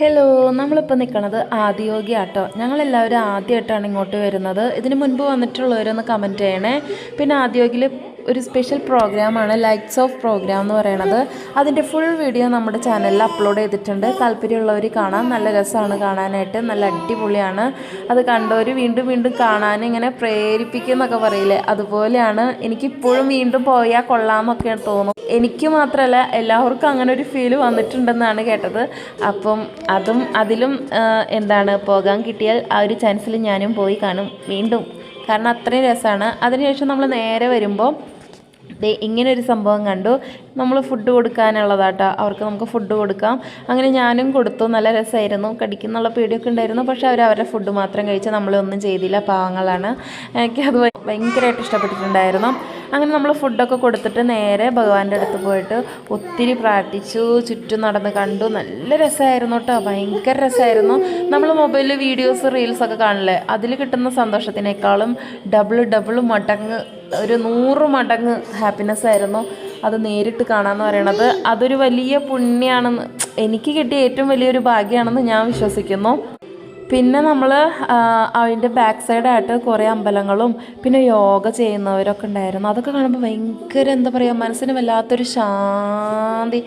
Hello നമ്മളിപ്പോൾ നിൽക്കുന്നത് ആദിയോഗി ആട്ടോ ഞങ്ങളെല്ലാവരും ആദ്യമായിട്ടാണ് ഇങ്ങോട്ട് വരുന്നത്. ഇതിന് മുൻപ് വന്നിട്ടുള്ളവരൊന്ന് കമന്റ് ചെയ്യണേ. പിന്നെ ആദിയോഗിയിൽ ഒരു സ്പെഷ്യൽ പ്രോഗ്രാമാണ് ലൈറ്റ്സ് ഓഫ് പ്രോഗ്രാം എന്ന് പറയുന്നത് അതിന്റെ ഫുൾ വീഡിയോ നമ്മുടെ ചാനലിൽ അപ്ലോഡ് ചെയ്തിട്ടുണ്ട്. താല്പര്യമുള്ളവർ കാണാം. നല്ല രസമാണ് കാണാനായിട്ട്. നല്ല അടിപൊളിയാണ്. അത് കണ്ടവർ വീണ്ടും വീണ്ടും കാണാൻ ഇങ്ങനെ പ്രേരിപ്പിക്കുന്നൊക്കെ പറയില്ലേ? അതുപോലെയാണ് എനിക്കിപ്പോഴും വീണ്ടും പോയാൽ കൊള്ളാമെന്നൊക്കെ തോന്നും. എനിക്ക് മാത്രമല്ല എല്ലാവർക്കും അങ്ങനെ ഒരു ഫീൽ വന്നിട്ടുണ്ടെന്നാണ് കേട്ടത്. അപ്പം അതും അതിലും എന്താണ് പോകാൻ കിട്ടിയാൽ ആ ഒരു ചാൻസിൽ ഞാനും പോയി കാണും വീണ്ടും. കാരണം അത്രയും രസമാണ്. അതിനുശേഷം നമ്മൾ നേരെ വരുമ്പോൾ ദേ ഇങ്ങനെ ഒരു സംഭവം കണ്ടു. നമ്മൾ ഫുഡ് കൊടുക്കാനുള്ളതാട്ടോ. അവർക്ക് നമുക്ക് ഫുഡ് കൊടുക്കാം. അങ്ങനെ ഞാനും കൊടുത്തു. നല്ല രസമായിരുന്നു കടിക്കുന്നുള്ള പേടിയൊക്കെ ഉണ്ടായിരുന്നു. പക്ഷെ അവർ അവരുടെ ഫുഡ് മാത്രം കഴിച്ച് നമ്മളൊന്നും ചെയ്തില്ല. പാവങ്ങളാണ്. എനിക്ക് അത് ഭയ- ഭയങ്കരമായിട്ട് ഇഷ്ടപ്പെട്ടിട്ടുണ്ടായിരുന്നു. അങ്ങനെ നമ്മൾ ഫുഡൊക്കെ കൊടുത്തിട്ട് നേരെ ഭഗവാന്റെ അടുത്ത് പോയിട്ട് ഒത്തിരി പ്രാർത്ഥിച്ചു ചുറ്റും നടന്ന് കണ്ടു. നല്ല രസമായിരുന്നു കേട്ടോ ഭയങ്കര രസമായിരുന്നു. നമ്മൾ മൊബൈലിൽ വീഡിയോസ് റീൽസൊക്കെ കാണില്ലേ? അതിൽ കിട്ടുന്ന സന്തോഷത്തിനേക്കാളും ഡബിൾ ഡബിൾ മടങ്ങ് ഒരു നൂറ് മടങ്ങ് ഹാപ്പിനെസ് ആയിരുന്നു. അത് നേരിട്ട് കാണാമെന്ന് പറയണത് അതൊരു വലിയ പുണ്യമാണെന്ന് എനിക്ക് കിട്ടിയ ഏറ്റവും വലിയൊരു ഭാഗ്യമാണെന്ന് ഞാൻ വിശ്വസിക്കുന്നു. പിന്നെ നമ്മൾ അതിന്റെ ബാക്ക് സൈഡായിട്ട് കുറേ അമ്പലങ്ങളും പിന്നെ യോഗ ചെയ്യുന്നവരൊക്കെ ഉണ്ടായിരുന്നു. അതൊക്കെ കാണുമ്പോൾ ഭയങ്കര എന്താ പറയുക മനസ്സിന് വല്ലാത്തൊരു ശാന്തി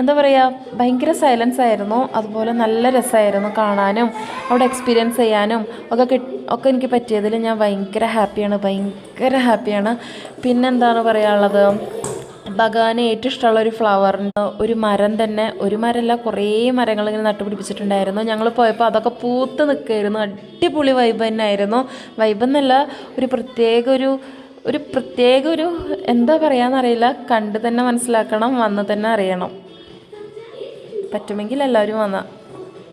എന്താ പറയുക ഭയങ്കര സൈലൻസ് ആയിരുന്നു. അതുപോലെ നല്ല രസമായിരുന്നു കാണാനും അവിടെ എക്സ്പീരിയൻസ് ചെയ്യാനും ഒക്കെ ഒക്കെ എനിക്ക് പറ്റിയതിൽ ഞാൻ ഭയങ്കര ഹാപ്പിയാണ് ഭയങ്കര ഹാപ്പിയാണ് പിന്നെന്താണ് പറയാനുള്ളത്? ഭഗവാന് ഏറ്റവും ഇഷ്ടമുള്ള ഒരു ഫ്ലവറിന്റെ ഒരു മരം തന്നെ ഒരു മരമല്ല കുറേ മരങ്ങൾ ഇങ്ങനെ നട്ടുപിടിപ്പിച്ചിട്ടുണ്ടായിരുന്നു. ഞങ്ങൾ പോയപ്പോൾ അതൊക്കെ പൂത്ത് നിൽക്കുമായിരുന്നു അടിപൊളി വൈബ് തന്നെ ആയിരുന്നു വൈബ് എന്നല്ല ഒരു പ്രത്യേക ഒരു ഒരു പ്രത്യേക ഒരു എന്താ പറയാന്നറിയില്ല. കണ്ട് തന്നെ മനസ്സിലാക്കണം വന്ന് തന്നെ അറിയണം. പറ്റുമെങ്കിൽ എല്ലാവരും വന്നാൽ